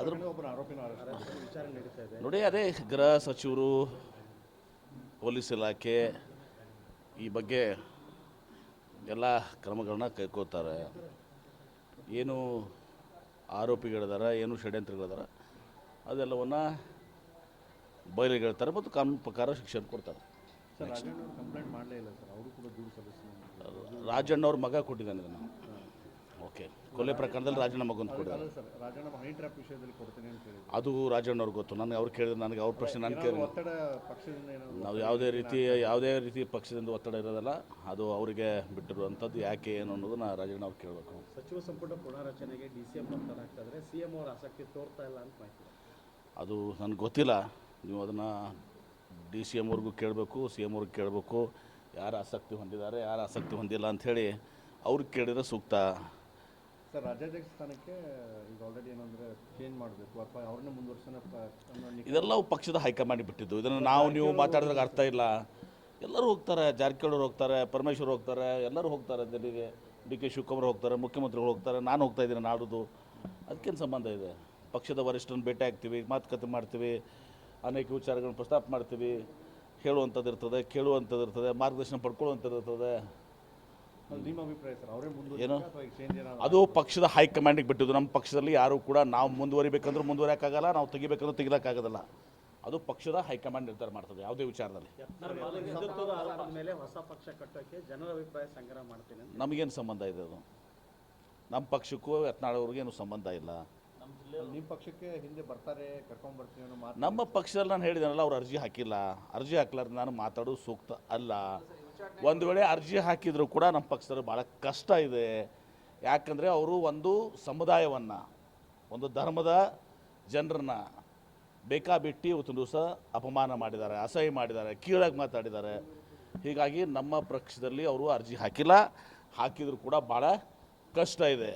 ಅದ್ರ ನೋಡಿ ಅದೇ ಗೃಹ ಸಚಿವರು ಪೊಲೀಸ್ ಇಲಾಖೆ ಈ ಬಗ್ಗೆ ಎಲ್ಲ ಕ್ರಮಗಳನ್ನ ಕೈಕೋತಾರೆ ಏನು ಆರೋಪಿಗಳಿದಾರ ಏನು ಷಡ್ಯಂತ್ರಗಳಿದಾರ ಅದೆಲ್ಲವನ್ನು ಬಯಲಿಗೆಳ್ತಾರೆ ಮತ್ತು ಕಾನೂನು ಪ್ರಕಾರ ಶಿಕ್ಷಣ ಕೊಡ್ತಾರೆ. ಸರ್ ರಾಜಣ್ಣ ಅವ್ರು ಕಂಪ್ಲೇಂಟ್ ಮಾಡಲೇ ಇಲ್ಲ ಸರ್ ಅವರು ಕೂಡ ದೂರು ಸಲ್ಲಿಸಿದ್ದಾರೆ ರಾಜಣ್ಣವ್ರ ಮಗ ಕೊಟ್ಟಿದ್ದಾನೆ ಇದನ್ನು. ಓಕೆ. ಕೊಲೆ ಪ್ರಕರಣದಲ್ಲಿ Rajanna sir Rajanna honey trap ವಿಷಯದಲ್ಲಿ ಕೊಡ್ತೀನಿ ಅಂತ ಹೇಳಿದ್ರು. ಅದು ರಾಜಣ್ಣವ್ರಿಗೆ ಗೊತ್ತು. ನನಗೆ ಅವ್ರು ಕೇಳಿದ್ರೆ ನನಗೆ ಅವ್ರ ಪ್ರಶ್ನೆ ನಾನು ಕೇಳಿ ಒತ್ತಡ ಪಕ್ಷದಿಂದ ಏನಾದ್ರು ನಾವು ಯಾವುದೇ ರೀತಿ ಯಾವುದೇ ರೀತಿ ಪಕ್ಷದಿಂದ ಒತ್ತಡ ಇರೋದಲ್ಲ ಅದು ಅವರಿಗೆ ಬಿಟ್ಟಿರುವಂಥದ್ದು ಯಾಕೆ ಏನು ಅನ್ನೋದನ್ನ ರಾಜಣ್ಣ ಅವ್ರು ಕೇಳಬೇಕು. ಸಚಿವ ಸಂಪುಟ ಪುನರಚನೆಗೆ ಡಿ ಸಿ ಎಂ ಇದ್ರೆ ಸಿ ಎಂ ಅವ್ರ ಆಸಕ್ತಿ ತೋರ್ತಾ ಇಲ್ಲ ಅಂತ ಮಾಹಿತಿ ಅದು ನನಗೆ ಗೊತ್ತಿಲ್ಲ. ನೀವು ಅದನ್ನು ಡಿ ಸಿ ಎಂ ಅವ್ರಿಗೂ ಕೇಳಬೇಕು ಸಿ ಎಂ ಅವ್ರಿಗೆ ಕೇಳಬೇಕು. ಯಾರು ಆಸಕ್ತಿ ಹೊಂದಿದ್ದಾರೆ ಯಾರು ಆಸಕ್ತಿ ಹೊಂದಿಲ್ಲ ಅಂಥೇಳಿ ಅವ್ರಿಗೆ ಕೇಳಿದರೆ ಸೂಕ್ತ. ಸರ್ ರಾಜ್ಯಾಧ್ಯಕ್ಷ ಸ್ಥಾನಕ್ಕೆ ಈಗ ಆಲ್ರೆಡಿ ಏನಂದ್ರೆ ಚೇಂಜ್ ಮಾಡಬೇಕು. ಅಥವಾ ಅವ್ರನ್ನ ಮುಂದುವರ್ಸೋಣ ಇದೆಲ್ಲವೂ ಪಕ್ಷದ ಹೈಕಮಾಂಡ್ ಬಿಟ್ಟಿದ್ದು. ಇದನ್ನು ನಾವು ನೀವು ಮಾತಾಡಿದ್ರೆ ಅರ್ಥ ಇಲ್ಲ. ಎಲ್ಲರೂ ಹೋಗ್ತಾರೆ. ಜಾರಕಿಹೊಳಿ ಹೋಗ್ತಾರೆ. ಪರಮೇಶ್ವರ್ ಹೋಗ್ತಾರೆ. ಎಲ್ಲರೂ ಹೋಗ್ತಾರೆ ಜನರಿಗೆ ಡಿ ಕೆ ಶಿವಕುಮಾರ್ ಹೋಗ್ತಾರೆ. ಮುಖ್ಯಮಂತ್ರಿಗಳು ಹೋಗ್ತಾರೆ. ನಾನು ಹೋಗ್ತಾ ಇದ್ದೀನಿ ನಾಡುದು. ಅದಕ್ಕೇನು ಸಂಬಂಧ ಇದೆ? ಪಕ್ಷದ ವರಿಷ್ಠರನ್ನ ಭೇಟಿ ಆಗ್ತೀವಿ ಮಾತುಕತೆ ಮಾಡ್ತೀವಿ ಅನೇಕ ವಿಚಾರಗಳನ್ನು ಪ್ರಸ್ತಾಪ ಮಾಡ್ತೀವಿ. ಹೇಳುವಂಥದ್ದು ಇರ್ತದೆ ಕೇಳುವಂಥದ್ದು ಇರ್ತದೆ ಮಾರ್ಗದರ್ಶನ ಪಡ್ಕೊಳ್ಳುವಂಥದ್ದು ಇರ್ತದೆ ನಿಮ್ಮ ಅಭಿಪ್ರಾಯ ಸರ್ ಅವರೇ ಏನು? ಅದು ಪಕ್ಷದ ಹೈಕಮಾಂಡಿಗೆ ಬಿಟ್ಟಿದ್ದು. ನಮ್ಮ ಪಕ್ಷದಲ್ಲಿ ಯಾರು ಕೂಡ ನಾವು ಮುಂದುವರಿಬೇಕಂದ್ರೂ ಮುಂದುವರಿಯೋಕ್ಕಾಗಲ್ಲ ನಾವು ತೆಗಿಬೇಕಂದ್ರೂ ತೆಗಿಲಕ್ಕಾಗೋದಿಲ್ಲ ಅದು ಪಕ್ಷದ ಹೈಕಮಾಂಡ್ ನಿರ್ಧಾರ ಮಾಡ್ತದೆ ಯಾವುದೇ ವಿಚಾರದಲ್ಲಿ. ಹಿಂದುತ್ವದ ಆಧಾರದ ಮೇಲೆ ಹೊಸ ಪಕ್ಷ ಕಟ್ಟೋಕೆ ಜನರ ಅಭಿಪ್ರಾಯ ಸಂಗ್ರಹ ಮಾಡ್ತೀನಿ ಅಂತ. ನಮಗೇನು ಸಂಬಂಧ ಇದೆ ಅದು? ನಮ್ಮ ಪಕ್ಷಕ್ಕೂ ಯತ್ನಾಳವ್ರಿಗೆ ಏನು ಸಂಬಂಧ ಇಲ್ಲ. ನಿಮ್ಮ ಪಕ್ಷಕ್ಕೆ ಹಿಂದೆ ಬರ್ತಾರೆ ಕರ್ಕೊಂಡು ಮಾತು ನಮ್ಮ ಪಕ್ಷದಲ್ಲಿ ನಾನು ಹೇಳಿದಾನಲ್ಲ ಅವ್ರು ಅರ್ಜಿ ಹಾಕಿಲ್ಲ. ಅರ್ಜಿ ಹಾಕ್ಲಾರ್ದು ನಾನು ಮಾತಾಡೋದು ಸೂಕ್ತ ಅಲ್ಲ. ಒಂದು ವೇಳೆ ಅರ್ಜಿ ಹಾಕಿದರೂ ಕೂಡ ನಮ್ಮ ಪಕ್ಷದಲ್ಲಿ ಭಾಳ ಕಷ್ಟ ಇದೆ. ಯಾಕಂದರೆ ಅವರು ಒಂದು ಸಮುದಾಯವನ್ನು, ಒಂದು ಧರ್ಮದ ಜನರನ್ನ ಬೇಕಾಬಿಟ್ಟು ಒಂದು ದಿವಸ ಅಪಮಾನ ಮಾಡಿದ್ದಾರೆ, ಅಸಹ್ಯ ಮಾಡಿದ್ದಾರೆ, ಕೀಳಾಗಿ ಮಾತಾಡಿದ್ದಾರೆ. ಹೀಗಾಗಿ ನಮ್ಮ ಪಕ್ಷದಲ್ಲಿ ಅವರು ಅರ್ಜಿ ಹಾಕಿಲ್ಲ. ಹಾಕಿದರೂ ಕೂಡ ಭಾಳ ಕಷ್ಟ ಇದೆ.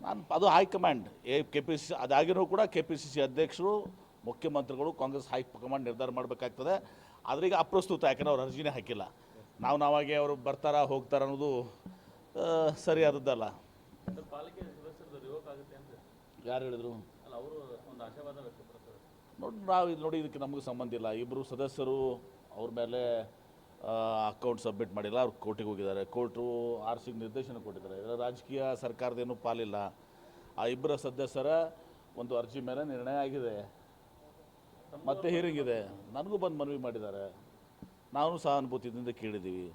ನಾನು ಅದು high command A K P C ಅದಾಗಿನೂ ಕೂಡ ಕೆ ಪಿ ಸಿ ಸಿ ಅಧ್ಯಕ್ಷರು, ಮುಖ್ಯಮಂತ್ರಿಗಳು, ಕಾಂಗ್ರೆಸ್ ಹೈಕಮಾಂಡ್ ನಿರ್ಧಾರ ಮಾಡಬೇಕಾಗ್ತದೆ. ಆದರೆ ಈಗ ಅಪ್ರಸ್ತುತ ಯಾಕಂದ್ರೆ ಅವ್ರು ಅರ್ಜಿನೇ ಹಾಕಿಲ್ಲ. ನಾವು ನಾವಾಗೆ ಅವರು ಬರ್ತಾರ ಹೋಗ್ತಾರ ಅನ್ನೋದು ಸರಿಯಾದದ್ದಲ್ಲ. ಯಾರು ಹೇಳಿದ್ರು? ನೋಡಿ ನಾವು ಇದು ನೋಡಿ ಇದಕ್ಕೆ ನಮಗೂ ಸಂಬಂಧ ಇಲ್ಲ. ಇಬ್ಬರು ಸದಸ್ಯರು ಅವ್ರ ಮೇಲೆ ಅಕೌಂಟ್ ಸಬ್ಮಿಟ್ ಮಾಡಿಲ್ಲ. ಅವ್ರು ಕೋರ್ಟಿಗೆ ಹೋಗಿದ್ದಾರೆ. ಕೋರ್ಟು ಆರ್ ಸಿಗೆ ನಿರ್ದೇಶನ ಕೊಟ್ಟಿದ್ದಾರೆ. ಇದರ ರಾಜಕೀಯ ಸರ್ಕಾರದೇನು ಪಾಲಿಲ್ಲ. ಆ ಇಬ್ಬರ ಸದಸ್ಯರ ಒಂದು ಅರ್ಜಿ ಮೇಲೆ ನಿರ್ಣಯ ಆಗಿದೆ. ಮತ್ತೆ ಹಿಯರಿಂಗ್ ಇದೆ. ನನಗೂ ಬಂದು ಮನವಿ ಮಾಡಿದ್ದಾರೆ. ನಾವು ಸಹಾನುಭೂತಿಯಿಂದ ಕೇಳಿದ್ದೀವಿ.